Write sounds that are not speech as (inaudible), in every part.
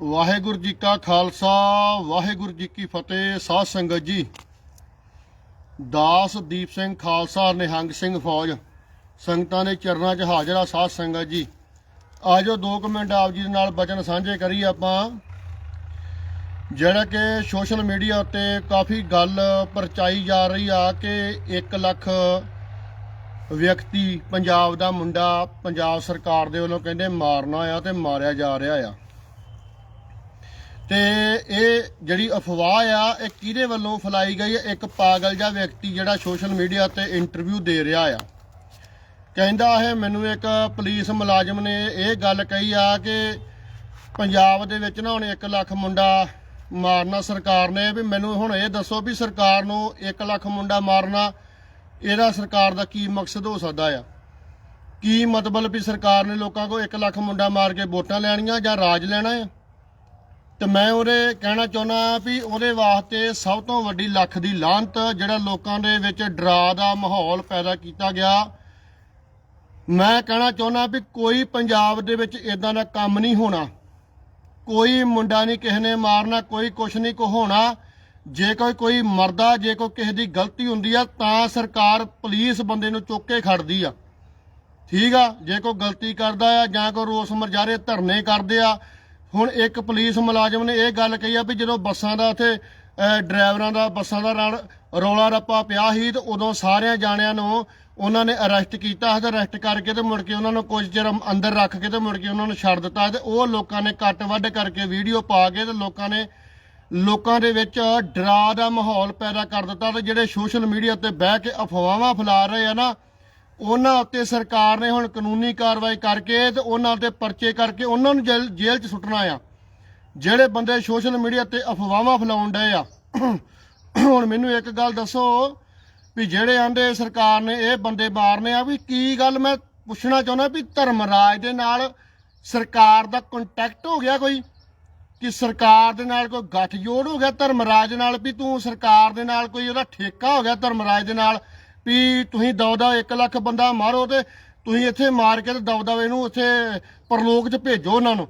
ਵਾਹਿਗੁਰੂ ਜੀ ਕਾ ਖਾਲਸਾ, ਵਾਹਿਗੁਰੂ ਜੀ ਕੀ ਫਤਿਹ, ਸਾਧ ਸੰਗਤ ਜੀ। ਦਾਸ ਦੀਪ ਸਿੰਘ ਖਾਲਸਾ, ਨਿਹੰਗ ਸਿੰਘ ਫੌਜ, ਸੰਗਤਾਂ ਦੇ ਚਰਨਾਂ 'ਚ ਹਾਜ਼ਰ ਆ ਸਾਧ ਸੰਗਤ ਜੀ। ਆਜੋ 2 ਮਿੰਟ ਆਪ ਜੀ ਦੇ ਨਾਲ ਬਚਨ ਸਾਂਝੇ ਕਰੀਏ ਆਪਾਂ। ਜਿਹੜਾ ਕਿ ਸੋਸ਼ਲ ਮੀਡੀਆ ਉੱਤੇ ਕਾਫੀ ਗੱਲ ਪਰਚਾਈ ਜਾ ਰਹੀ ਆ ਕਿ 1 ਲੱਖ ਵਿਅਕਤੀ ਪੰਜਾਬ ਦਾ ਮੁੰਡਾ ਪੰਜਾਬ ਸਰਕਾਰ ਦੇ ਵੱਲੋਂ ਕਹਿੰਦੇ ਮਾਰਨਾ ਆ ਤੇ ਮਾਰਿਆ ਜਾ ਰਿਹਾ ਆ। ਤੇ ਇਹ ਜਿਹੜੀ ਅਫਵਾਹ ਆ, ਇਹ ਕਿਹਦੇ ਵੱਲੋਂ ਫੈਲਾਈ ਗਈ? ਹੈ ਇੱਕ ਪਾਗਲ ਜਿਹਾ ਵਿਅਕਤੀ ਜਿਹੜਾ ਸੋਸ਼ਲ ਮੀਡੀਆ ਤੇ ਇੰਟਰਵਿਊ ਦੇ ਰਿਹਾ ਆ। ਕਹਿੰਦਾ ਹੈ, ਮੈਨੂੰ ਇੱਕ ਪੁਲਿਸ ਮੁਲਾਜ਼ਮ ਨੇ ਇਹ ਗੱਲ ਕਹੀ ਆ ਕਿ ਪੰਜਾਬ ਦੇ ਵਿੱਚ ਨਾ ਹੁਣ 1 ਲੱਖ ਮੁੰਡਾ ਮਾਰਨਾ ਸਰਕਾਰ ਨੇ, ਵੀ ਮੈਨੂੰ ਹੁਣ ਇਹ ਦੱਸੋ ਵੀ ਸਰਕਾਰ ਨੂੰ 1 ਲੱਖ ਮੁੰਡਾ ਮਾਰਨਾ, ਇਹਦਾ ਸਰਕਾਰ ਦਾ ਕੀ ਮਕਸਦ ਹੋ ਸਕਦਾ ਆ? ਕੀ ਮਤਲਬ ਵੀ ਸਰਕਾਰ ਨੇ ਲੋਕਾਂ ਕੋਲ 1 ਲੱਖ ਮੁੰਡਾ ਮਾਰ ਕੇ ਵੋਟਾਂ ਲੈਣੀਆਂ ਜਾਂ ਰਾਜ ਲੈਣਾ ਹੈ ਤੇ ਮੈਂ ਉਹਦੇ ਕਹਿਣਾ ਚਾਹੁੰਦਾ ਵੀ ਉਹਦੇ ਵਾਸਤੇ ਸਭ ਤੋਂ ਵੱਡੀ ਲੱਖ ਦੀ ਲਾਹਨਤ ਜਿਹੜਾ ਲੋਕਾਂ ਦੇ ਵਿੱਚ ਡਰਾ ਦਾ ਮਾਹੌਲ ਪੈਦਾ ਕੀਤਾ ਗਿਆ। ਮੈਂ ਕਹਿਣਾ ਚਾਹੁੰਦਾ ਵੀ ਕੋਈ ਪੰਜਾਬ ਦੇ ਵਿੱਚ ਇਦਾਂ ਦਾ ਕੰਮ ਨਹੀਂ ਹੋਣਾ। ਕੋਈ ਮੁੰਡਾ ਨਹੀਂ ਕਿਸੇ ਨੇ ਮਾਰਨਾ, ਕੋਈ ਕੁਛ ਨਹੀਂ ਕੋ ਹੋਣਾ। ਜੇ ਕੋਈ ਕੋਈ ਮਰਦਾ, ਜੇ ਕੋਈ ਕਿਸੇ ਦੀ ਗਲਤੀ ਹੁੰਦੀ ਆ, ਤਾਂ ਸਰਕਾਰ ਪੁਲਿਸ ਬੰਦੇ ਨੂੰ ਚੁੱਕ ਕੇ ਖੜਦੀ ਆ। ਠੀਕ ਆ? ਜੇ ਕੋਈ ਗਲਤੀ ਕਰਦਾ ਆ ਜਾਂ ਕੋਈ ਰੋਸ ਮਰਜਾਰੇ ਧਰਨੇ ਕਰਦੇ ਆ ਹੁਣ ਇੱਕ ਪੁਲਿਸ ਮੁਲਾਜ਼ਮ ਨੇ ਇਹ ਗੱਲ ਕਹੀ ਆ ਵੀ ਜਦੋਂ ਬੱਸਾਂ ਦਾ ਇੱਥੇ ਡਰਾਈਵਰਾਂ ਦਾ ਬੱਸਾਂ ਦਾ ਰਲ- ਰੌਲਾ ਰੱਪਾ ਪਿਆ ਸੀ ਤੇ ਉਦੋਂ ਸਾਰਿਆਂ ਜਾਣਿਆਂ ਨੂੰ ਉਹਨਾਂ ਨੇ ਅਰੈਸਟ ਕੀਤਾ ਤੇ ਅਰੈਸਟ ਕਰਕੇ ਤੇ ਮੁੜ ਕੇ ਉਹਨਾਂ ਨੂੰ ਕੁਝ ਚਿਰ ਅੰਦਰ ਰੱਖ ਕੇ ਤੇ ਮੁੜ ਕੇ ਉਹਨਾਂ ਨੂੰ ਛੱਡ ਦਿੱਤਾ ਤੇ ਉਹ ਲੋਕਾਂ ਨੇ ਕੱਟ ਵੱਢ ਕਰਕੇ ਵੀਡੀਓ ਪਾ ਕੇ ਤੇ ਲੋਕਾਂ ਨੇ, ਲੋਕਾਂ ਦੇ ਵਿੱਚ ਡਰਾ ਦਾ ਮਾਹੌਲ ਪੈਦਾ ਕਰ ਦਿੱਤਾ ਤੇ ਜਿਹੜੇ ਸੋਸ਼ਲ ਮੀਡੀਆ ਤੇ ਬਹਿ ਕੇ ਅਫਵਾਹਾਂ ਫੈਲਾ ਰਹੇ ਆ ਨਾ ਉਹਨਾਂ ਉੱਤੇ ਸਰਕਾਰ ਨੇ ਹੁਣ ਕਾਨੂੰਨੀ ਕਾਰਵਾਈ ਕਰਕੇ ਤੇ ਉਹਨਾਂ ਉੱਤੇ ਪਰਚੇ ਕਰਕੇ ਉਹਨਾਂ ਨੂੰ ਜੇਲ੍ਹ ਜੇਲ੍ਹ 'ਚ ਸੁੱਟਣਾ ਆ। ਜਿਹੜੇ ਬੰਦੇ ਸੋਸ਼ਲ ਮੀਡੀਆ ਤੇ ਅਫਵਾਹਾਂ ਫੈਲਾਉਣ ਡਏ ਆ। ਹੁਣ ਮੈਨੂੰ ਇੱਕ ਗੱਲ ਦੱਸੋ ਵੀ ਜਿਹੜੇ ਆਂਦੇ ਸਰਕਾਰ ਨੇ ਇਹ ਬੰਦੇ ਮਾਰਨੇ ਆ ਵੀ ਕੀ ਗੱਲ ਮੈਂ ਪੁੱਛਣਾ ਚਾਹੁੰਦਾ ਵੀ ਧਰਮਰਾਜ ਦੇ ਨਾਲ ਸਰਕਾਰ ਦਾ ਕੰਟੈਕਟ ਹੋ ਗਿਆ ਕੋਈ? ਕਿ ਸਰਕਾਰ ਦੇ ਨਾਲ ਕੋਈ ਗੱਠਜੋੜ ਹੋ ਗਿਆ ਧਰਮਰਾਜ ਨਾਲ ਵੀ ਤੂੰ ਸਰਕਾਰ ਦੇ ਨਾਲ ਕੋਈ ਉਹਦਾ ਠੇਕਾ ਹੋ ਗਿਆ ਧਰਮਰਾਜ ਦੇ ਨਾਲ? ਵੀ ਤੁਸੀਂ ਦਵਦਾ 1 ਲੱਖ ਬੰਦਾ ਮਾਰੋ ਤੇ ਤੁਸੀਂ ਇੱਥੇ ਮਾਰ ਕੇ ਤੇ ਦਵਦਾ ਨੂੰ ਉੱਥੇ ਪਰਲੋਕ 'ਚ ਭੇਜੋ ਉਹਨਾਂ ਨੂੰ।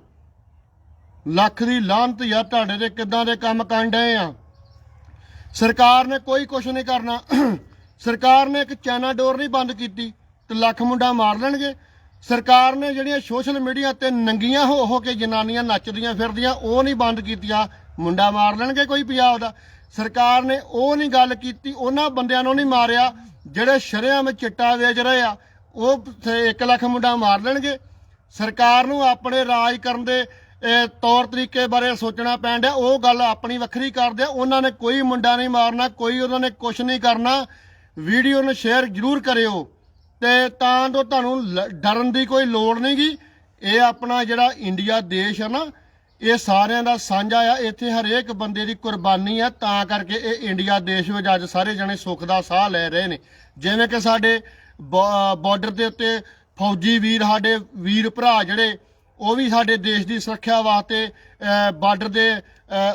ਲੱਖ ਦੀ ਲਾਹਨਤ ਯਾਰ ਤੁਹਾਡੇ ਦੇ ਕਿੱਦਾਂ ਦੇ ਕੰਮ ਕਰਨ ਡਏ ਆ। ਸਰਕਾਰ ਨੇ ਕੋਈ ਕੁਝ ਨਹੀਂ ਕਰਨਾ। ਸਰਕਾਰ ਨੇ ਇੱਕ ਚਾਈਨਾ ਡੋਰ ਨਹੀਂ ਬੰਦ ਕੀਤੀ ਤੇ ਲੱਖ ਮੁੰਡਾ ਮਾਰ ਲੈਣਗੇ। ਸਰਕਾਰ ਨੇ ਜਿਹੜੀਆਂ ਸੋਸ਼ਲ ਮੀਡੀਆ ਤੇ ਨੰਗੀਆਂ ਹੋ ਹੋ ਕੇ ਜਨਾਨੀਆਂ ਨੱਚਦੀਆਂ ਫਿਰਦੀਆਂ ਉਹ ਨਹੀਂ ਬੰਦ ਕੀਤੀਆਂ। ਮੁੰਡਾ ਮਾਰ ਲੈਣਗੇ ਕੋਈ ਪੰਜਾਬ ਦਾ ਸਰਕਾਰ ਨੇ ਉਹ ਨਹੀਂ ਗੱਲ ਕੀਤੀ, ਉਹਨਾਂ ਬੰਦਿਆਂ ਨੂੰ ਨਹੀਂ ਮਾਰਿਆ, ਜਿਹੜੇ ਸ਼ਰਿਆਂ ਵਿੱਚ ਚਿੱਟਾ ਵੇਚ ਰਹੇ ਆ, ਉਹ 1 ਲੱਖ ਮੁੰਡਾ ਮਾਰ ਲੈਣਗੇ। ਸਰਕਾਰ ਨੂੰ ਆਪਣੇ ਰਾਜ ਕਰਨ ਦੇ ਤੌਰ ਤਰੀਕੇ ਬਾਰੇ ਸੋਚਣਾ ਪੈਣ ਡਿਆ ਉਹ ਗੱਲ ਆਪਣੀ ਵੱਖਰੀ ਕਰਦੇ ਆ, ਉਹਨਾਂ ਨੇ ਕੋਈ ਮੁੰਡਾ ਨਹੀਂ ਮਾਰਨਾ, ਕੋਈ ਉਹਨਾਂ ਨੇ ਕੁਝ ਨਹੀਂ ਕਰਨਾ। ਵੀਡੀਓ ਨੂੰ ਸ਼ੇਅਰ ਜ਼ਰੂਰ ਕਰਿਓ ਤੇ ਤਾਂ ਜੋ ਤੁਹਾਨੂੰ ਲ- ਡਰਨ ਦੀ ਕੋਈ ਲੋੜ ਨਹੀਂਗੀ। ਇਹ ਆਪਣਾ ਜਿਹੜਾ ਇੰਡੀਆ ਦੇਸ਼ ਹੈ ਨਾ ਇਹ ਸਾਰਿਆਂ ਦਾ ਸਾਂਝਾ ਆ, ਇੱਥੇ ਹਰੇਕ ਬੰਦੇ ਦੀ ਕੁਰਬਾਨੀ ਆ, ਤਾਂ ਕਰਕੇ ਇਹ ਇੰਡੀਆ ਦੇਸ਼ ਵਿੱਚ ਅੱਜ ਸਾਰੇ ਜਣੇ ਸੁੱਖ ਦਾ ਸਾਹ ਲੈ ਰਹੇ ਨੇ। ਜਿਵੇਂ ਕਿ ਸਾਡੇ ਬਾਰਡਰ ਦੇ ਉੱਤੇ ਫੌਜੀ ਵੀਰ, ਸਾਡੇ ਵੀਰ ਭਰਾ ਜਿਹੜੇ, ਉਹ ਵੀ ਸਾਡੇ ਦੇਸ਼ ਦੀ ਸੁਰੱਖਿਆ ਵਾਸਤੇ ਬਾਰਡਰ ਦੇ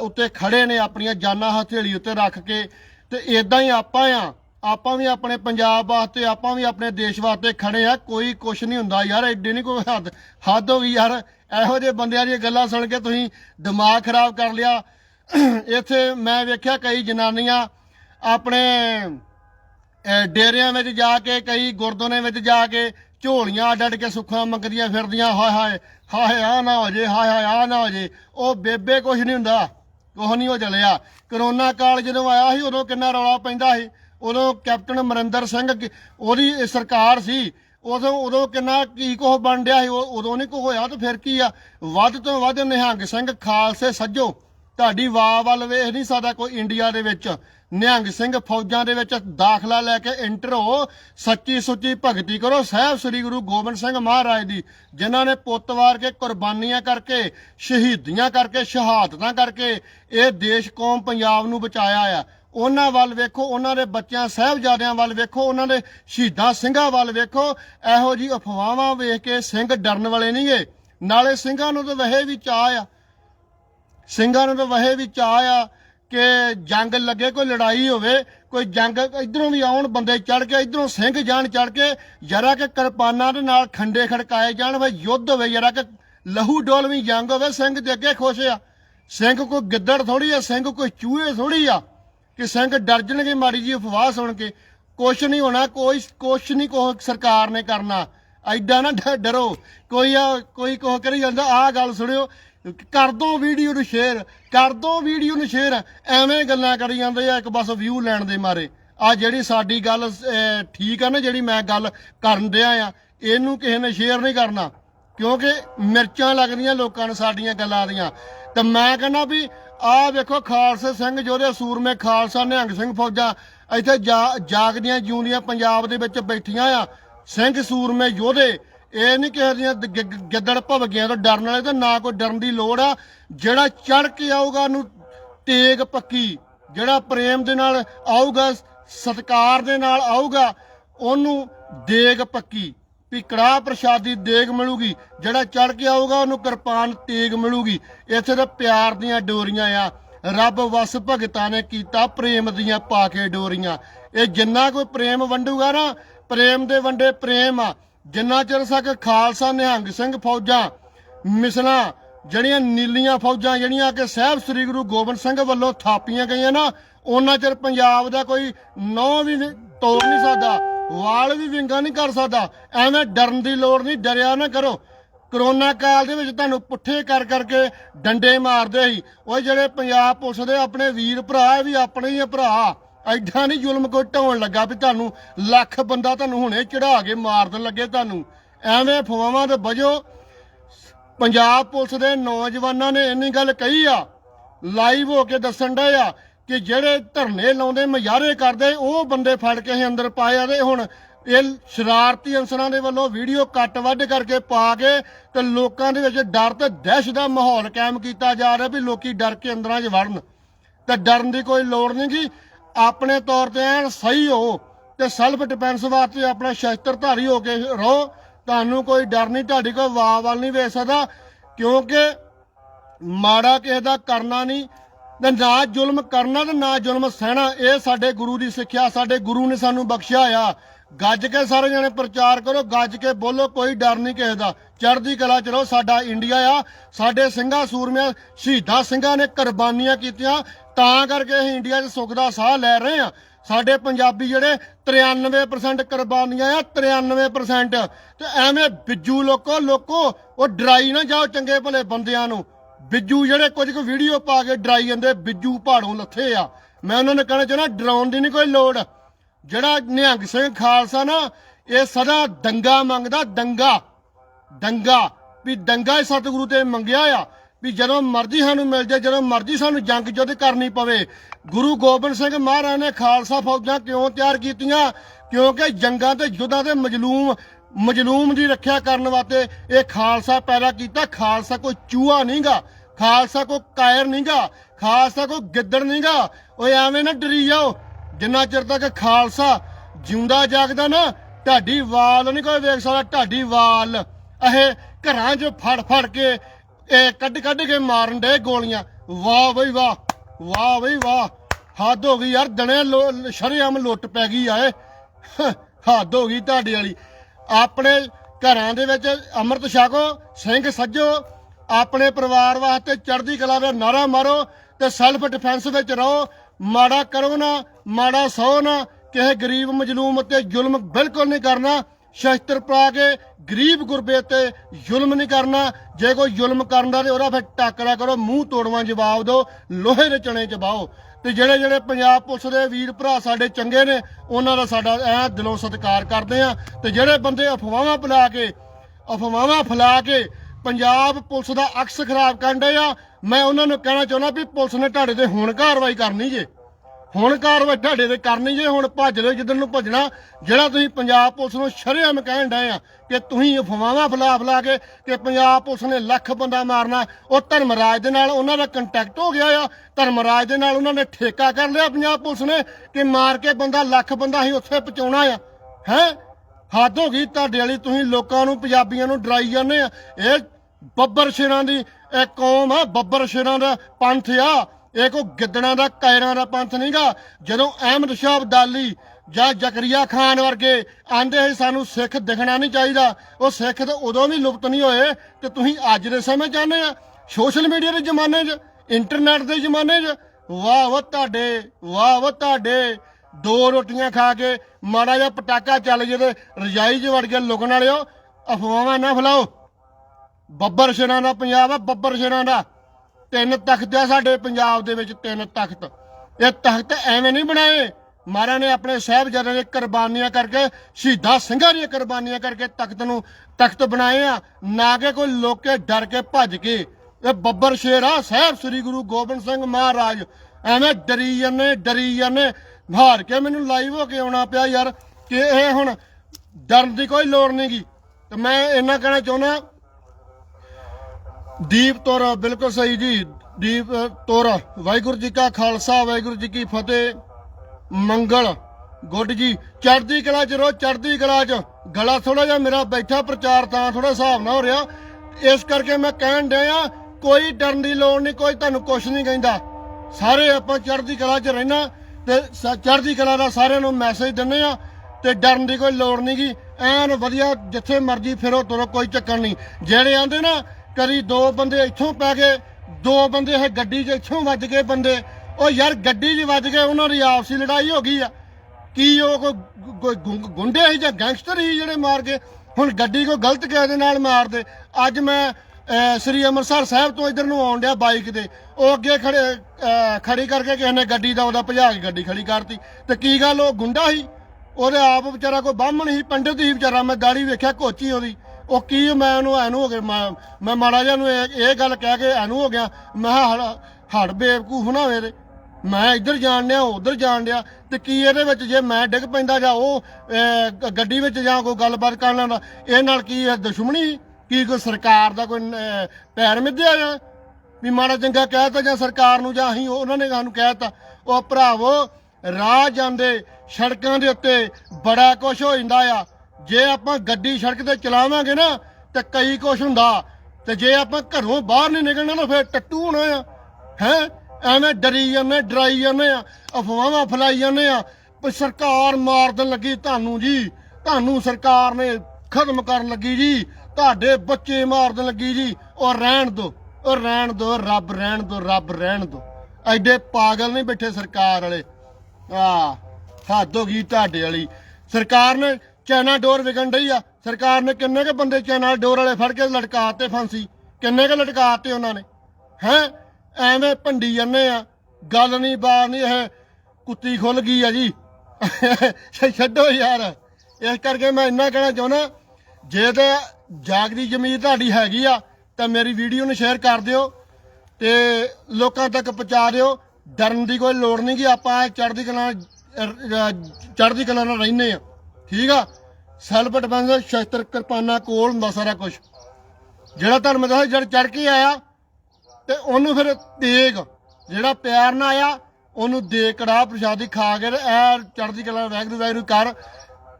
ਉੱਤੇ ਖੜੇ ਨੇ, ਆਪਣੀਆਂ ਜਾਨਾਂ ਹਥੇਲੀ ਉੱਤੇ ਰੱਖ ਕੇ। ਤੇ ਇਦਾਂ ਹੀ ਆਪਾਂ ਆ, ਆਪਾਂ ਵੀ ਆਪਣੇ ਪੰਜਾਬ ਵਾਸਤੇ, ਆਪਾਂ ਵੀ ਆਪਣੇ ਦੇਸ਼ ਵਾਸਤੇ ਖੜੇ ਆ। ਕੋਈ ਕੁਛ ਨਹੀਂ ਹੁੰਦਾ ਯਾਰ, ਐਡੀ ਨਹੀਂ ਕੋਈ ਹੱਦ ਹੱਦ ਹੋ ਗਈ ਯਾਰ। ਇਹੋ ਜਿਹੇ ਬੰਦਿਆਂ ਦੀਆਂ ਗੱਲਾਂ ਸੁਣ ਕੇ ਤੁਸੀਂ ਦਿਮਾਗ ਖਰਾਬ ਕਰ ਲਿਆ। ਇੱਥੇ ਮੈਂ ਵੇਖਿਆ ਕਈ ਜਨਾਨੀਆਂ ਆਪਣੇ ਡੇਰਿਆਂ ਵਿੱਚ ਜਾ ਕੇ, ਕਈ ਗੁਰਦੁਆਰਿਆਂ ਵਿੱਚ ਜਾ ਕੇ ਝੋਲੀਆਂ ਅੱਡ ਅੱਡ ਕੇ ਸੁੱਖਾਂ ਮੰਗਦੀਆਂ ਫਿਰਦੀਆਂ, ਹਾਏ ਹਾਏ ਹਾਏ ਆ ਨਾ ਹੋ ਜੇ, ਹਾਏ ਹਾਏ ਆ ਨਾ ਹੋ ਜੇ। ਉਹ ਬੇਬੇ ਕੁਛ ਨਹੀਂ ਹੁੰਦਾ, ਕੁਛ ਨਹੀਂ ਹੋ ਚੱਲਿਆ। ਕਰੋਨਾ ਕਾਲ ਜਦੋਂ ਆਇਆ ਸੀ, ਉਦੋਂ ਕਿੰਨਾ ਰੌਲਾ ਪੈਂਦਾ ਸੀ। ਉਦੋਂ ਕੈਪਟਨ ਅਮਰਿੰਦਰ ਸਿੰਘ ਉਹਦੀ ਸਰਕਾਰ ਸੀ ਉਦੋਂ ਉਦੋਂ ਕਿੰਨਾ ਕੀ ਕੁਛ ਬਣ ਡਿਆ ਸੀ, ਉਹ- ਉਦੋਂ ਨਹੀਂ ਕੁਛ ਹੋਇਆ ਤੇ ਫਿਰ ਕੀ ਆ? ਵੱਧ ਤੋਂ ਵੱਧ ਨਿਹੰਗ ਸਿੰਘ ਖਾਲਸੇ ਸੱਜੋ, ਤੁਹਾਡੀ ਵਾਹ ਵੱਲ ਵੇਖ ਨਹੀਂ ਸਕਦਾ ਕੋਈ ਇੰਡੀਆ ਦੇ ਵਿੱਚ। ਨਿਹੰਗ ਸਿੰਘ ਫੌਜਾਂ ਦੇ ਵਿੱਚ ਦਾਖਲਾ ਲੈ ਕੇ ਇੰਟਰ ਹੋ, ਸੱਚੀ ਸੁੱਚੀ ਭਗਤੀ ਕਰੋ। ਸਾਹਿਬ ਸ੍ਰੀ ਗੁਰੂ ਗੋਬਿੰਦ ਸਿੰਘ ਮਹਾਰਾਜ ਦੀ, ਜਿਨ੍ਹਾਂ ਨੇ ਪੁੱਤ ਵਾਰ ਕੇ ਕੁਰਬਾਨੀਆਂ ਕਰਕੇ, ਸ਼ਹੀਦੀਆਂ ਕਰਕੇ, ਸ਼ਹਾਦਤਾਂ ਕਰਕੇ, ਇਹ ਦੇਸ਼ ਕੌਮ ਪੰਜਾਬ ਨੂੰ ਬਚਾਇਆ ਆ। ਉਹਨਾਂ ਵੱਲ ਵੇਖੋ, ਉਹਨਾਂ ਦੇ ਬੱਚਿਆਂ, ਸਾਹਿਬਜ਼ਾਦਿਆਂ ਵੱਲ ਵੇਖੋ, ਉਹਨਾਂ ਦੇ ਸ਼ਹੀਦਾਂ ਸਿੰਘਾਂ ਵੱਲ ਵੇਖੋ, ਇਹੋ ਜੀ ਅਫਵਾਹਾਂ ਵੇਖ ਕੇ ਸਿੰਘ ਡਰਨ ਵਾਲੇ ਨਹੀਂ ਨਹੀਂਗੇ ਨਾਲੇ ਸਿੰਘਾਂ ਨੂੰ ਤਾਂ ਵਹੇ ਵੀ ਚਾਹ ਆ। ਸਿੰਘਾਂ ਨੂੰ ਤਾਂ ਵਹੇ ਵੀ ਚਾਹ ਆ ਕਿ ਜੰਗ ਲੱਗੇ, ਕੋਈ ਲੜਾਈ ਹੋਵੇ, ਕੋਈ ਜੰਗ, ਇਧਰੋਂ ਵੀ ਆਉਣ ਬੰਦੇ ਚੜ ਕੇ, ਇਧਰੋਂ ਸਿੰਘ ਜਾਣ ਚੜ ਕੇ, ਜਰਾ ਕਿ ਕਿਰਪਾਨਾਂ ਦੇ ਨਾਲ ਖੰਡੇ ਖੜਕਾਏ ਜਾਣ ਵੇ ਯੁੱਧ ਹੋਵੇ, ਜਰਾ ਕਿ ਲਹੂ ਡੋਲਵੀਂ ਜੰਗ ਹੋਵੇ, ਸਿੰਘ ਦੇ ਅੱਗੇ ਖੁਸ਼ ਆ। ਸਿੰਘ ਕੋਈ ਗਿੱਦੜ ਥੋੜੀ ਆ, ਸਿੰਘ ਕੋਈ ਚੂਹੇ ਥੋੜੀ ਆ। ਕਿ ਸਿੰਘ ਡਰ ਜਾਣਗੇ ਮਾੜੀ ਜੀ ਅਫਵਾਹ ਸੁਣ ਕੇ। ਕੁਛ ਨਹੀਂ ਹੋਣਾ ਕੋਈ ਕੁਛ ਨਹੀਂ ਕੋ ਸਰਕਾਰ ਨੇ ਕਰਨਾ। ਐਡਾ ਨਾ ਡ- ਡਰੋ। ਕੋਈ ਆ ਕੋਈ ਕੋ ਕਰੀ ਜਾਂਦਾ ਆਹ ਗੱਲ ਸੁਣਿਓ। ਕਰ ਦੋ ਵੀਡੀਓ ਨੂੰ ਸ਼ੇਅਰ ਕਰ ਦੋ ਵੀਡੀਓ ਨੂੰ ਸ਼ੇਅਰ। ਐਵੇਂ ਗੱਲਾਂ ਕਰੀ ਜਾਂਦੇ ਆ ਇੱਕ ਬਸ ਵਿਊ ਲੈਣ ਦੇ ਮਾਰੇ। ਆ ਜਿਹੜੀ ਸਾਡੀ ਗੱਲ ਅਹ, ਠੀਕ ਆ ਨਾ ਜਿਹੜੀ ਮੈਂ ਗੱਲ ਕਰਨ ਦਿਆ ਆ ਇਹਨੂੰ ਕਿਸੇ ਨੇ ਸ਼ੇਅਰ ਨਹੀਂ ਕਰਨਾ। ਕਿਉਂਕਿ ਮਿਰਚਾਂ ਲੱਗਦੀਆਂ ਲੋਕਾਂ ਨੂੰ ਸਾਡੀਆਂ ਗੱਲਾਂ ਦੀਆਂ। ਤੇ ਮੈਂ ਕਹਿੰਦਾ ਵੀ ਆਹ ਵੇਖੋ ਖਾਲਸੇ ਸਿੰਘ ਜੋਧੇ ਸੂਰਮੇ ਖਾਲਸਾ ਨਿਹੰਗ ਸਿੰਘ ਫੌਜਾਂ ਇੱਥੇ ਜਾ- ਜਾਗਦੀਆਂ ਜਿਉਂਦੀਆਂ ਪੰਜਾਬ ਦੇ ਵਿੱਚ ਬੈਠੀਆਂ ਆ। ਸਿੰਘ ਸੂਰਮੇ ਯੋਧੇ, ਇਹ ਨਹੀਂ ਕਿਸੇ ਦੀਆਂ ਦ- ਗਿੱਦੜ ਭਵਗੀਆਂ ਤੋਂ ਡਰਨ ਵਾਲੇ ਤੇ ਨਾ ਕੋਈ ਡਰਨ ਦੀ ਲੋੜ ਆ। ਜਿਹੜਾ ਚੜ ਕੇ ਆਊਗਾ ਉਹਨੂੰ ਤੇਗ ਪੱਕੀ, ਜਿਹੜਾ ਪ੍ਰੇਮ ਦੇ ਨਾਲ ਆਊਗਾ, ਸਤਕਾਰ ਦੇ ਨਾਲ ਆਊਗਾ, ਉਹਨੂੰ ਦੇਗ ਪੱਕੀ। ਵੀ ਕੜਾਹ ਪ੍ਰਸ਼ਾਦੀ ਦੇਗ ਮਿਲੂਗੀ, ਜਿਹੜਾ ਚੜ ਕੇ ਆਊਗਾ, ਉਹਨੂੰ ਕਿਰਪਾਨ ਤੇਗ ਮਿਲੂਗੀ। ਇੱਥੇ ਤਾਂ ਪਿਆਰ ਦੀਆਂ ਡੋਰੀਆਂ ਆ। ਰੱਬ ਵਸ ਭਗਤਾਂ ਨੇ ਕੀਤਾ ਪ੍ਰੇਮ ਦੀਆਂ ਪਾ ਕੇ ਡੋਰੀਆਂ। ਇਹ ਜਿੰਨਾ ਕੋਈ ਪ੍ਰੇਮ ਵੰਡੂਗਾ ਨਾ, ਪ੍ਰੇਮ ਦੇ ਵੰਡੇ ਪ੍ਰੇਮ ਆ। ਜਿੰਨਾ ਚਿਰ ਸਕ ਖਾਲਸਾ ਨਿਹੰਗ ਸਿੰਘ ਫੌਜਾਂ, ਮਿਸਲਾਂ, ਜਿਹੜੀਆਂ ਨੀਲੀਆਂ ਫੌਜਾਂ, ਜਿਹੜੀਆਂ ਕਿ ਸਾਹਿਬ ਸ੍ਰੀ ਗੁਰੂ ਗੋਬਿੰਦ ਸਿੰਘ ਵੱਲੋਂ ਥਾਪੀਆਂ ਗਈਆਂ ਨਾ, ਉਹਨਾਂ ਚਿਰ ਪੰਜਾਬ ਦਾ ਕੋਈ ਨੌ ਵੀ ਤੋੜ ਨਹੀਂ ਸਕਦਾ। ਵਾਲ ਵੀ ਵਿੰਗਾ ਨਹੀਂ ਕਰ ਸਕਦਾ। ਐਵੇਂ ਡਰਨ ਦੀ ਲੋੜ ਨਹੀਂ, ਡਰਿਆ ਨਾ ਕਰੋ। ਕਰੋਨਾ ਕਾਲ ਦੇ ਵਿੱਚ ਤੁਹਾਨੂੰ ਪੁੱਠੇ ਕਰ ਕਰਕੇ ਡੰਡੇ ਮਾਰਦੇ ਸੀ। ਉਹ ਜਿਹੜੇ ਪੰਜਾਬ ਪੁਲਿਸ ਦੇ ਆਪਣੇ ਵੀਰ ਭਰਾ ਵੀ ਆਪਣੇ ਹੀ ਭਰਾ। ਐਡਾ ਨਹੀਂ ਜ਼ੁਲਮ ਕੋਈ ਢਾਉਣ ਲੱਗਾ ਵੀ ਤੁਹਾਨੂੰ ਲੱਖ ਬੰਦਾ ਤੁਹਾਨੂੰ ਹੁਣੇ ਚੜਾ ਕੇ ਮਾਰ ਦੇਣ ਲੱਗੇ ਤੁਹਾਨੂੰ। ਐਵੇਂ ਫਵਾਵਾਂ ਦੇ ਵਜੋ। ਪੰਜਾਬ ਪੁਲਿਸ ਦੇ ਨੌਜਵਾਨਾਂ ਨੇ ਇੰਨੀ ਗੱਲ ਕਹੀ ਆ। ਲਾਈਵ ਹੋ ਕੇ ਦੱਸਣ ਡਏ ਆ ਕਿ ਜਿਹੜੇ ਧਰਨੇ ਲਾਉਂਦੇ ਮਜ਼ਾਰੇ ਕਰਦੇ, ਉਹ ਬੰਦੇ ਫੜ ਕੇ ਅਸੀਂ ਅੰਦਰ ਪਾਏ ਆ ਤੇ ਹੁਣ ਇਹ ਸ਼ਰਾਰਤੀ ਅਨਸਰਾਂ ਦੇ ਵੱਲੋਂ ਵੀਡੀਓ ਕੱਟ ਵੱਢ ਕਰਕੇ ਪਾ ਕੇ ਤੇ ਲੋਕਾਂ ਦੇ ਵਿੱਚ ਡਰ ਤੇ ਦਹਿਸ਼ਤ ਦਾ ਮਾਹੌਲ ਕਾਇਮ ਕੀਤਾ ਜਾ ਰਿਹਾ ਵੀ ਲੋਕੀ ਡਰ ਕੇ ਅੰਦਰਾਂ 'ਚ ਵੜਨ। ਤੇ ਡਰਨ ਦੀ ਕੋਈ ਲੋੜ ਨਹੀਂ ਜੀ ਆਪਣੇ ਤੌਰ ਤੇ ਐਨ ਸਹੀ ਹੋ ਤੇ ਸੈਲਫ ਡਿਫੈਂਸ ਵਾਸਤੇ ਆਪਣਾ ਸ਼ਸਤਰਧਾਰੀ ਹੋ ਕੇ ਰਹੋ। ਤੁਹਾਨੂੰ ਕੋਈ ਡਰ ਨਹੀਂ, ਤੁਹਾਡੀ ਕੋਈ ਵਾਹ ਵੱਲ ਨਹੀਂ ਵੇਖ ਸਕਦਾ। ਕਿਉਂਕਿ ਮਾੜਾ ਕਿਸੇ ਦਾ ਕਰਨਾ ਨਹੀਂ। ਤੇ ਨਾ ਜ਼ੁਲਮ ਕਰਨਾ ਤੇ ਨਾ ਜ਼ੁਲਮ ਸਹਿਣਾ, ਇਹ ਸਾਡੇ ਗੁਰੂ ਦੀ ਸਿੱਖਿਆ, ਸਾਡੇ ਗੁਰੂ ਨੇ ਸਾਨੂੰ ਬਖਸ਼ਿਆ ਆ। ਗੱਜ ਕੇ ਸਾਰੇ ਜਣੇ ਪ੍ਰਚਾਰ ਕਰੋ, ਗੱਜ ਕੇ ਬੋਲੋ, ਕੋਈ ਡਰ ਨਹੀਂ ਕਿਸੇ ਦਾ। ਚੜ੍ਹਦੀ ਕਲਾ ਚ ਰਹੋ, ਸਾਡਾ ਇੰਡੀਆ ਆ, ਸਾਡੇ ਸਿੰਘਾਂ, ਸੂਰਮਿਆਂ, ਸ਼ਹੀਦਾਂ ਸਿੰਘਾਂ ਨੇ ਕੁਰਬਾਨੀਆਂ ਕੀਤੀਆਂ, ਤਾਂ ਕਰਕੇ ਅਸੀਂ ਇੰਡੀਆ 'ਚ ਸੁੱਖ ਦਾ ਸਾਹ ਲੈ ਰਹੇ ਆ। ਸਾਡੇ ਪੰਜਾਬੀ ਜਿਹੜੇ 93% ਕੁਰਬਾਨੀਆਂ ਆ 93% ਤੇ ਐਵੇਂ ਬਿੱਜੂ ਲੋਕੋ ਲੋਕੋ, ਉਹ ਡਰਾਈ ਨਾ ਜਾਓ ਚੰਗੇ ਭਲੇ ਬੰਦਿਆਂ ਨੂੰ। ਬਿੱਜੂ ਜਿਹੜੇ ਕੁਝ ਕੁ ਵੀਡੀਓ ਪਾ ਕੇ ਡਰਾਈ ਜਾਂਦੇ, ਬਿੱਜੂ ਪਹਾੜੋਂ ਲੱਥੇ ਆ। ਮੈਂ ਉਹਨਾਂ ਨੂੰ ਕਹਿਣਾ ਚਾਹੁੰਦਾ, ਡਰਾਉਣ ਦੀ ਨਹੀਂ ਕੋਈ ਲੋੜ। ਜਿਹੜਾ ਨਿਹੰਗ ਸਿੰਘ ਖਾਲਸਾ ਨਾ, ਇਹ ਸਦਾ ਦੰਗਾ ਮੰਗਦਾ, ਦੰਗਾ ਦੰਗਾ, ਵੀ ਦੰਗਾ ਹੀ ਸਤਿਗੁਰੂ ਤੇ ਮੰਗਿਆ ਆ, ਵੀ ਜਦੋਂ ਮਰਜ਼ੀ ਸਾਨੂੰ ਮਿਲ ਜਾਏ, ਜਦੋਂ ਮਰਜ਼ੀ ਸਾਨੂੰ ਜੰਗ ਜੁੱਧ ਕਰਨੀ ਪਵੇ। ਗੁਰੂ ਗੋਬਿੰਦ ਸਿੰਘ ਮਹਾਰਾਜ ਨੇ ਖਾਲਸਾ ਫੌਜਾਂ ਕਿਉਂ ਤਿਆਰ ਕੀਤੀਆਂ? ਕਿਉਂਕਿ ਜੰਗਾਂ ਤੇ ਯੁੱਧਾਂ ਦੇ ਮਜਲੂਮ ਮਜਲੂਮ ਦੀ ਰੱਖਿਆ ਕਰਨ ਵਾਸਤੇ ਇਹ ਖਾਲਸਾ ਪੈਦਾ ਕੀਤਾ। ਖਾਲਸਾ ਕੋਈ ਚੂਹਾ ਨਹੀਂਗਾ। ਖਾਲਸਾ ਕੋਈ ਕਾਇਰ ਨਹੀਂਗਾ। ਖਾਲਸਾ ਕੋਈ ਗਿੱਦੜ ਨਹੀਂਗਾ। ਓਏ ਐਵੇਂ ਨਾ ਡਰੀ ਜਾਓ। ਜਿੰਨਾ ਚਿਰ ਤੱਕ ਖਾਲਸਾ ਜਿਉਂਦਾ ਜਾਗਦਾ ਨਾ, ਢਾਡੀ ਵਾਲ ਨਹੀਂ ਕੋਈ ਵੇਖ ਸਕਦਾ, ਢਾਡੀ ਵਾਲ। ਇਹ ਘਰਾਂ 'ਚ ਫੜ ਫੜ ਕੇ ਇਹ ਕੱਢ ਕੱਢ ਕੇ ਮਾਰਨ ਦੇ ਗੋਲੀਆਂ। ਵਾਹ ਬਈ ਵਾਹ ਵਾਹ ਬਈ ਵਾਹ। ਹੱਦ ਹੋ ਗਈ ਯਾਰ, ਦਣੇ ਸ਼ਰੇਆਮ ਲੁੱਟ ਪੈ ਗਈ ਆਏ ਹੱਦ ਹੋ ਗਈ ਤੁਹਾਡੇ ਵਾਲੀ। ਆਪਣੇ ਘਰਾਂ ਦੇ ਵਿੱਚ ਅੰਮ੍ਰਿਤ ਛਕੋ, ਸਿੰਘ ਸੱਜੋ, ਆਪਣੇ ਪਰਿਵਾਰ ਵਾਸਤੇ ਚੜ੍ਹਦੀ ਕਲਾ ਦਾ ਨਾਰਾ ਮਾਰੋ ਤੇ ਸੈਲਫ ਡਿਫੈਂਸ ਵਿੱਚ ਰਹੋ। ਮਾੜਾ ਕਰੋ ਨਾ, ਮਾੜਾ ਸਹੋ ਨਾ, ਕਿਸੇ ਗਰੀਬ ਮਜਲੂਮ ਉੱਤੇ ਜ਼ੁਲਮ ਬਿਲਕੁਲ ਨਹੀਂ ਕਰਨਾ। ਸ਼ਸਤਰ ਪਾ ਕੇ ਗਰੀਬ ਗੁਰਬੇ ਤੇ ਜ਼ੁਲਮ ਨਹੀਂ ਕਰਨਾ। ਜੇ ਕੋਈ ਜ਼ੁਲਮ ਕਰਨ ਦਾ ਤੇ ਉਹਦਾ ਫਿਰ ਟੱਕਰਿਆ ਕਰੋ, ਮੂੰਹ ਤੋੜਵਾਂ ਜਵਾਬ ਦਿਓ, ਲੋਹੇ ਦੇ ਚਣੇ ਚ ਬਾਹੋ ਤੇ ਜਿਹੜੇ ਜਿਹੜੇ ਪੰਜਾਬ ਪੁਲਿਸ ਦੇ ਵੀਰ ਭਰਾ ਸਾਡੇ ਚੰਗੇ ਨੇ, ਉਹਨਾਂ ਦਾ ਸਾਡਾ ਐ ਦਿਲੋਂ ਸਤਿਕਾਰ ਕਰਦੇ ਆ ਤੇ ਜਿਹੜੇ ਬੰਦੇ ਅਫਵਾਹਾਂ ਫੈਲਾ ਕੇ, ਅਫਵਾਹਾਂ ਫੈਲਾ ਕੇ ਪੰਜਾਬ ਪੁਲਿਸ ਦਾ ਅਕਸ ਖਰਾਬ ਕਰਨ ਡਏ ਆ, ਮੈਂ ਉਹਨਾਂ ਨੂੰ ਕਹਿਣਾ ਚਾਹੁੰਦਾ ਵੀ ਪੁਲਿਸ ਨੇ ਤੁਹਾਡੇ ਤੇ ਹੁਣ ਕਾਰਵਾਈ ਕਰਨੀ ਜੇ। ਹੁਣ ਕਾਰਵਾਈ ਤੁਹਾਡੇ ਤੇ ਕਰਨੀ ਜੇ, ਹੁਣ ਭੱਜ ਲਓ ਜਿੱਦਣ ਨੂੰ ਭੱਜਣਾ। ਜਿਹੜਾ ਤੁਸੀਂ ਪੰਜਾਬ ਪੁਲਿਸ ਨੂੰ ਸ਼ਰੇਆਮ ਕਹਿਣ ਡਏ ਆ ਕਿ ਤੁਸੀਂ ਅਫਵਾਹਾਂ ਫੈਲਾ ਫੈਲਾ ਕੇ ਕਿ ਪੰਜਾਬ ਪੁਲਿਸ ਨੇ ਲੱਖ ਬੰਦਾ ਮਾਰਨਾ, ਉਹ ਧਰਮਰਾਜ ਦੇ ਨਾਲ ਉਹਨਾਂ ਦਾ ਕੰਟੈਕਟ ਹੋ ਗਿਆ ਆ। ਧਰਮਰਾਜ ਦੇ ਨਾਲ ਉਹਨਾਂ ਨੇ ਠੇਕਾ ਕਰ ਲਿਆ ਪੰਜਾਬ ਪੁਲਿਸ ਨੇ ਕਿ ਮਾਰ ਕੇ ਬੰਦਾ ਲੱਖ ਬੰਦਾ ਹੀ ਉੱਥੇ ਪਹੁੰਚਾਉਣਾ ਆ। ਹੈ? ਹੱਦ ਹੋ ਗਈ ਤੁਹਾਡੇ ਵਾਲੀ, ਤੁਸੀਂ ਲੋਕਾਂ ਨੂੰ, ਪੰਜਾਬੀਆਂ ਨੂੰ ਡਰਾਈ ਜਾਂਦੇ ਆ। ਇਹ ਬੱਬਰ ਸ਼ੇਰਾਂ ਦੀ, ਇਹ ਕੌਮ ਆ, ਬੱਬਰ ਸ਼ੇਰਾਂ ਦਾ ਪੰਥ ਆ। ਇਹ ਕੋ ਗਿੱਦੜਾਂ ਦਾ ਕਾਇਰਾਂ ਦਾ ਪੰਥ ਨਹੀਂਗਾ। ਜਦੋਂ ਅਹਿਮਦ ਸ਼ਾਹ ਅਬਦਾਲੀ ਜਾਂ ਜ਼ਕਰੀਆ ਖਾਨ ਵਰਗੇ ਆਂਦੇ ਸੀ, ਸਾਨੂੰ ਸਿੱਖ ਦਿਖਣਾ ਨਹੀਂ ਚਾਹੀਦਾ। ਉਹ ਸਿੱਖ ਤਾਂ ਉਦੋਂ ਵੀ ਲੁਪਤ ਨਹੀਂ ਹੋਏ, ਤੇ ਤੁਸੀਂ ਅੱਜ ਦੇ ਸਮੇਂ ਚਾਹੁੰਦੇ ਆ। ਸੋਸ਼ਲ ਮੀਡੀਆ ਦੇ ਜ਼ਮਾਨੇ 'ਚ, ਇੰਟਰਨੈਟ ਦੇ ਜ਼ਮਾਨੇ 'ਚ, ਵਾਹ ਵਾਹ ਤੁਹਾਡੇ, ਵਾਹ ਵਾਹ ਤੁਹਾਡੇ। ਦੋ ਰੋਟੀਆਂ ਖਾ ਕੇ ਮਾੜਾ ਜਿਹਾ ਪਟਾਕਾ ਚੱਲ ਜੇ ਤੇ ਰਜਾਈ 'ਚ ਵੜ ਕੇ ਲੁਕਣ ਵਾਲਿਓ ਅਫਵਾਹਾਂ ਨਾ ਫੈਲਾਓ। ਬੱਬਰ ਸ਼ੇਰਾਂ ਦਾ ਪੰਜਾਬ ਆ, ਬੱਬਰ ਸ਼ੇਰਾਂ ਦਾ। ਤਿੰਨ ਤਖਤ ਆ ਸਾਡੇ ਪੰਜਾਬ ਦੇ ਵਿੱਚ, ਤਿੰਨ ਤਖਤ। ਇਹ ਤਖਤ ਐਵੇਂ ਨਹੀਂ ਬਣਾਏ। ਮਹਾਰਾਜ ਨੇ ਆਪਣੇ ਸਾਹਿਬਜ਼ਾਦਿਆਂ ਦੀਆਂ ਕੁਰਬਾਨੀਆਂ ਕਰਕੇ, ਸ਼ਹੀਦਾਂ ਸਿੰਘਾਂ ਦੀਆਂ ਕੁਰਬਾਨੀਆਂ ਕਰਕੇ ਤਖਤ ਨੂੰ ਤਖਤ ਬਣਾਏ ਆ। ਨਾ ਕਿ ਕੋਈ ਲੋਕੇ ਡਰ ਕੇ ਭੱਜ ਕੇ। ਇਹ ਬੱਬਰ ਸ਼ੇਰ ਆ, ਸਾਹਿਬ ਸ੍ਰੀ ਗੁਰੂ ਗੋਬਿੰਦ ਸਿੰਘ ਮਹਾਰਾਜ। ਐਵੇਂ ਡਰੀ ਜਾਂਦੇ ਡਰੀ ਜਾਂਦੇ। ਹਾਰ ਕੇ ਮੈਨੂੰ ਲਾਈਵ ਹੋ ਕੇ ਆਉਣਾ ਪਿਆ ਯਾਰ, ਕਿ ਇਹ ਹੁਣ ਡਰਨ ਦੀ ਕੋਈ ਲੋੜ ਨਹੀਂਗੀ ਤੇ ਮੈਂ ਇਹਨਾਂ ਕਹਿਣਾ ਚਾਹੁੰਦਾ ਦੀਪ ਤੋਰ ਬਿਲਕੁਲ ਸਹੀ ਜੀ। ਦੀਪ ਅ, ਤੋਰ ਵਾਹਿਗੁਰੂ ਜੀ ਕਾ ਖਾਲਸਾ ਵਾਹਿਗੁਰੂ ਜੀ ਕੀ ਫਤਿਹ। ਮੰਗਲ ਗੁੱਡ ਜੀ। ਚੜਦੀ ਕਲਾ ਚ ਰੋ ਚੜਦੀ ਕਲਾ ਚ। ਗਲਾ ਥੋੜਾ ਜਿਹਾ ਮੇਰਾ ਬੈਠਾ ਪ੍ਰਚਾਰ ਤਾਂ ਥੋੜਾ ਹਿਸਾਬ ਨਾਲ ਹੋ ਰਿਹਾ। ਇਸ ਕਰਕੇ ਮੈਂ ਕਹਿਣ ਡਿਆ ਕੋਈ ਡਰਨ ਦੀ ਲੋੜ ਨਹੀਂ ਕੋਈ ਤੁਹਾਨੂੰ ਕੁਛ ਨਹੀਂ ਕਹਿੰਦਾ। ਸਾਰੇ ਆਪਾਂ ਚੜਦੀ ਕਲਾ ਚ ਰਹਿਣਾ ਤੇ ਸ- ਚੜ੍ਹਦੀ ਕਲਾ ਦਾ ਸਾਰਿਆਂ ਨੂੰ ਮੈਸੇਜ ਦਿੰਨੇ ਆ ਤੇ ਡਰਨ ਦੀ ਕੋਈ ਲੋੜ ਨਹੀਂਗੀ ਐਨ ਵਧੀਆ ਜਿੱਥੇ ਮਰਜ਼ੀ ਫਿਰੋ ਤੁਰੋ ਕੋਈ ਚੱਕਰ ਨਹੀਂ। ਜਿਹੜੇ ਆਂਦੇ ਨਾ ਕਦੀ ਦੋ ਬੰਦੇ ਇੱਥੋਂ ਪੈ ਗਏ, ਦੋ ਬੰਦੇ ਇਹ ਗੱਡੀ 'ਚ ਇੱਥੋਂ ਵੱਜ ਗਏ ਬੰਦੇ। ਉਹ ਯਾਰ ਗੱਡੀ 'ਚ ਵੱਜ ਗਏ, ਉਹਨਾਂ ਦੀ ਆਪਸੀ ਲੜਾਈ ਹੋ ਗਈ ਆ। ਕੀ ਉਹ ਕੋਈ ਗੁੰਡੇ ਸੀ ਜਾਂ ਗੈਂਗਸਟਰ ਸੀ ਜਿਹੜੇ ਮਾਰ ਗਏ? ਹੁਣ ਗੱਡੀ ਕੋਈ ਗਲਤ ਕਿਸੇ ਦੇ ਨਾਲ ਮਾਰਦੇ ਅੱਜ ਮੈਂ ਸ੍ਰੀ ਅੰਮ੍ਰਿਤਸਰ ਸਾਹਿਬ ਤੋਂ ਇਧਰ ਨੂੰ ਆਉਣ ਡਿਆ ਬਾਈਕ ਤੇ। ਉਹ ਅੱਗੇ ਖੜੇ ਖੜੀ ਕਰਕੇ ਕਿਸੇ ਨੇ ਗੱਡੀ ਦਾ, ਉਹਦਾ ਭਜਾ ਕੇ ਗੱਡੀ ਖੜੀ ਕਰਤੀ। ਤੇ ਕੀ ਗੱਲ, ਉਹ ਗੁੰਡਾ ਸੀ? ਉਹਦੇ ਆਪ ਵਿਚਾਰਾ ਕੋਈ ਬਾਹਮਣ ਸੀ, ਪੰਡਿਤ ਸੀ ਵਿਚਾਰਾ। ਮੈਂ ਦਾੜੀ ਵੇਖਿਆ ਕੋਚੀ ਉਹਦੀ। ਉਹ ਕੀ ਮੈਂ ਉਹਨੂੰ ਐਨੂੰ ਹੋ ਗਿਆ ਮੈਂ ਮੈਂ ਮਾੜਾ ਜਿਹਾ ਨੂੰ ਇਹ ਇਹ ਗੱਲ ਕਹਿ ਕੇ ਐਨੂੰ ਹੋ ਗਿਆ, ਮੈਂ ਕਿਹਾ ਹੜ ਹੜ ਬੇਵਕੂਫ ਨਾ ਹੋਵੇ ਮੈਂ ਇੱਧਰ ਜਾਣ ਡਿਆ ਉਧਰ ਜਾਣ ਡਿਆ ਤੇ ਕੀ ਇਹਦੇ ਵਿੱਚ ਜੇ ਮੈਂ ਡਿੱਗ ਪੈਂਦਾ ਜਾਂ ਉਹ ਗੱਡੀ ਵਿੱਚ ਜਾਂ ਕੋਈ ਗੱਲਬਾਤ ਕਰ ਲੈਂਦਾ ਇਹ ਨਾਲ ਕੀ ਹੈ ਦੁਸ਼ਮਣੀ? ਕੀ ਕੋਈ ਸਰਕਾਰ ਦਾ ਕੋਈ ਪੈਰ ਮਿੱਧਿਆ ਜਾਂ? ਵੀ ਮਾੜਾ ਚੰਗਾ ਕਹਿਤਾ ਜਾਂ ਸਰਕਾਰ ਨੂੰ ਜਾਂ ਅਸੀਂ ਉਹਨਾਂ ਨੇ ਸਾਨੂੰ ਕਹਿਤਾ ਉਹ ਭਰਾਵੋ, ਰਾਹ ਜਾਂਦੇ ਸੜਕਾਂ ਦੇ ਉੱਤੇ ਬੜਾ ਕੁਝ ਹੋ ਜਾਂਦਾ ਆ। ਜੇ ਆਪਾਂ ਗੱਡੀ ਸੜਕ ਤੇ ਚਲਾਵਾਂਗੇ ਨਾ, ਤੇ ਕਈ ਕੁਛ ਹੁੰਦਾ। ਤੇ ਜੇ ਆਪਾਂ ਘਰੋਂ ਬਾਹਰ ਨਹੀਂ ਨਿਕਲਣਾ ਤਾਂ ਫਿਰ ਟੱਟੂ ਹੋਣਾ ਆ। ਹੈ? ਐਵੇਂ ਡਰੀ ਜਾਂਦੇ, ਡਰਾਈ ਜਾਂਦੇ ਆ, ਅਫਵਾਹਾਂ ਫੈਲਾਈ ਜਾਂਦੇ ਆ। ਸਰਕਾਰ ਮਾਰ ਦੇਣ ਲੱਗੀ ਤੁਹਾਨੂੰ ਜੀ। ਤੁਹਾਨੂੰ ਸਰਕਾਰ ਨੇ ਖਤਮ ਕਰਨ ਲੱਗੀ ਜੀ। ਤੁਹਾਡੇ ਬੱਚੇ ਮਾਰ ਦੇਣ ਲੱਗੀ ਜੀ। ਉਹ ਰਹਿਣ ਦੋ, ਉਹ ਰਹਿਣ ਦੋ, ਰੱਬ ਰਹਿਣ ਦੋ, ਰੱਬ ਰਹਿਣ ਦੋ। ਐਡੇ ਪਾਗਲ ਨਹੀਂ ਬੈਠੇ ਸਰਕਾਰ ਵਾਲੇ। ਆ ਹੱਦ ਹੋ ਗਈ ਤੁਹਾਡੇ ਵਾਲੀ। ਸਰਕਾਰ ਨੇ ਚੈਨਾ ਡੋਰ ਵਿਕਣ ਡਈ ਆ। ਸਰਕਾਰ ਨੇ ਕਿੰਨੇ ਕੇ ਬੰਦੇ ਚਾਈਨਾ ਡੋਰ ਵਾਲੇ ਫੜ ਕੇ ਲਟਕਾਤੇ ਫਾਂਸੀ? ਕਿੰਨੇ ਕੇ ਲਟਕਾਤੇ ਉਹਨਾਂ ਨੇ? ਹੈ? ਐਵੇਂ ਭੰਡੀ ਜਾਂਦੇ ਆ। ਗੱਲ ਨਹੀਂ, ਬਾਤ ਨਹੀਂ, ਇਹ ਕੁੱਤੀ ਖੁੱਲ ਗਈ ਆ ਜੀ। ਛੱਡੋ ਯਾਰ। ਇਸ ਕਰਕੇ ਮੈਂ ਇੰਨਾ ਕਹਿਣਾ ਚਾਹੁੰਦਾ, ਜੇ ਤੇ ਜਾਗਦੀ ਜ਼ਮੀਰ ਤੁਹਾਡੀ ਹੈਗੀ ਆ, ਤਾਂ ਮੇਰੀ ਵੀਡੀਓ ਨੂੰ ਸ਼ੇਅਰ ਕਰ ਦਿਓ ਤੇ ਲੋਕਾਂ ਤੱਕ ਪਹੁੰਚਾ ਦਿਓ। ਡਰਨ ਦੀ ਕੋਈ ਲੋੜ ਨਹੀਂ ਕਿ ਆਪਾਂ ਚੜ੍ਹਦੀ ਕਲਾ ਚੜ੍ਹਦੀ ਕਲਾ ਨਾਲ ਰਹਿੰਦੇ ਆ। ਠੀਕ ਆ? ਸੈਲਫ ਡਿਫੈਂਸ ਸ਼ਸਤਰ ਕਿਰਪਾਨਾ ਕੋਲ ਹੁੰਦਾ ਸਾਰਾ ਕੁਝ ਜਿਹੜਾ ਤੁਹਾਨੂੰ ਮੈਂ ਦੱਸਿਆ ਜੜ ਚੜ ਕੇ ਆਇਆ, ਤੇ ਉਹਨੂੰ ਫਿਰ ਤੇਗ ਜਿਹੜਾ ਪਿਆਰ ਨਾਲ ਆਇਆ, ਉਹਨੂੰ ਦੇ ਕੜਾਹ ਪ੍ਰਸ਼ਾਦੀ ਖਾ ਕੇ ਤੇ ਐ ਚੜ੍ਹਦੀ ਕਲਾ ਵੈਗਰੂ ਵੈਗਰੂ ਕਰ।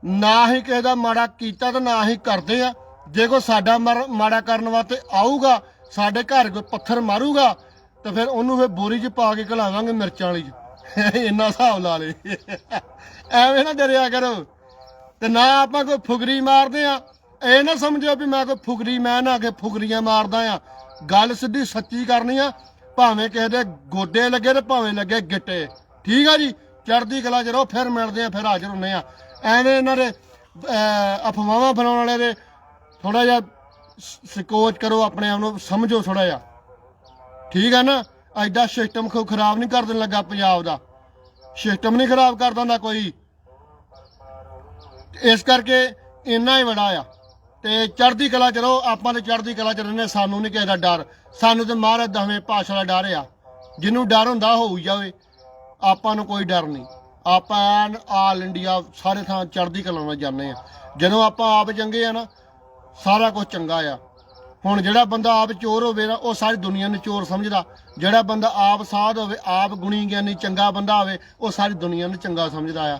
ਨਾ ਹੀ ਕਿਸੇ ਦਾ ਮਾੜਾ ਕੀਤਾ ਤੇ ਨਾ ਹੀ ਕਰਦੇ ਆ। ਜੇ ਕੋ ਸਾਡਾ ਮਰ- ਮਾੜਾ ਕਰਨ ਵਾਸਤੇ ਆਊਗਾ, ਸਾਡੇ ਘਰ ਕੋਈ ਪੱਥਰ ਮਾਰੂਗਾ, ਤੇ ਫਿਰ ਉਹਨੂੰ ਫਿਰ ਬੋਰੀ 'ਚ ਪਾ ਕੇ ਘਲਾਵਾਂਗੇ ਮਿਰਚਾਂ ਵਾਲੀ 'ਚ। (laughs) ਇੰਨਾ ਹਿਸਾਬ ਲਾ ਲੇ ਐਵੇਂ ਨਾ ਡਰਿਆ ਕਰੋ। ਤੇ ਨਾ ਆਪਾਂ ਕੋਈ ਫੁਗਰੀ ਮਾਰਦੇ ਆ। ਇਹ ਨਾ ਸਮਝਿਓ ਵੀ ਮੈਂ ਕੋਈ ਫੁਗਰੀ ਮੈਂ ਨਾ ਕੇ ਫੁਗਰੀਆਂ ਮਾਰਦਾ ਆ। ਗੱਲ ਸਿੱਧੀ ਸੱਚੀ ਕਰਨੀ ਆ। ਭਾਵੇਂ ਕਿਸੇ ਦੇ ਗੋਡੇ ਲੱਗੇ ਤੇ ਭਾਵੇਂ ਲੱਗੇ ਗਿੱਟੇ। ਠੀਕ ਆ ਜੀ? ਚੜ੍ਹਦੀ ਕਲਾ ਚ ਰਹੋ, ਫਿਰ ਮਿਲਦੇ ਆ, ਫਿਰ ਹਾਜ਼ਰ ਹੁੰਨੇ ਆ। ਐਵੇਂ ਇਹਨਾਂ ਦੇ ਅਫਵਾਹਾਂ ਫੈਲਾਉਣ ਵਾਲੇ ਦੇ ਥੋੜਾ ਜਿਹਾ ਸ- ਕਰੋ, ਆਪਣੇ ਆਪ ਨੂੰ ਸਮਝੋ ਥੋੜਾ ਜਿਹਾ। ਠੀਕ ਆ ਨਾ? ਐਡਾ ਸਿਸਟਮ ਕੋ ਖਰਾਬ ਨਹੀਂ ਕਰ ਦੇਣ ਲੱਗਾ ਪੰਜਾਬ ਦਾ। ਸਿਸਟਮ ਨਹੀਂ ਖਰਾਬ ਕਰ ਦਿੰਦਾ ਕੋਈ। ਇਸ ਕਰਕੇ ਇੰਨਾ ਹੀ ਬੜਾ ਆ। ਤੇ ਚੜ੍ਹਦੀ ਕਲਾ ਚਲੋ ਆਪਾਂ ਤੇ ਚੜ੍ਹਦੀ ਕਲਾ ਚ ਰਹਿੰਦੇ ਸਾਨੂੰ ਨਹੀਂ ਕਿਸੇ ਦਾ ਡਰ। ਸਾਨੂੰ ਤੇ ਮਹਾਰਾਜ ਦਸਵੇਂ ਪਾਤਸ਼ਾਹ ਦਾ ਡਰ ਆ। ਜਿਹਨੂੰ ਡਰ ਹੁੰਦਾ ਹੋਊ ਜਾਵੇ। ਆਪਾਂ ਨੂੰ ਕੋਈ ਡਰ ਨਹੀਂ ਆਪਾਂ ਐਨ ਆਲ ਇੰਡੀਆ ਸਾਰੇ ਥਾਂ ਚੜ੍ਹਦੀ ਕਲਾ ਨਾਲ ਜਾਂਦੇ ਆ ਜਦੋਂ ਆਪਾਂ ਆਪ ਚੰਗੇ ਆ ਨਾ, ਸਾਰਾ ਕੁਝ ਚੰਗਾ ਆ। ਹੁਣ ਜਿਹੜਾ ਬੰਦਾ ਆਪ ਚੋਰ ਹੋਵੇ ਨਾ, ਉਹ ਸਾਰੀ ਦੁਨੀਆ ਨੂੰ ਚੋਰ ਸਮਝਦਾ। ਜਿਹੜਾ ਬੰਦਾ ਆਪ ਸਾਧ ਹੋਵੇ, ਆਪ ਗੁਣੀ ਗਿਆਨੀ ਚੰਗਾ ਬੰਦਾ ਹੋਵੇ, ਉਹ ਸਾਰੀ ਦੁਨੀਆ ਨੂੰ ਚੰਗਾ ਸਮਝਦਾ ਆ।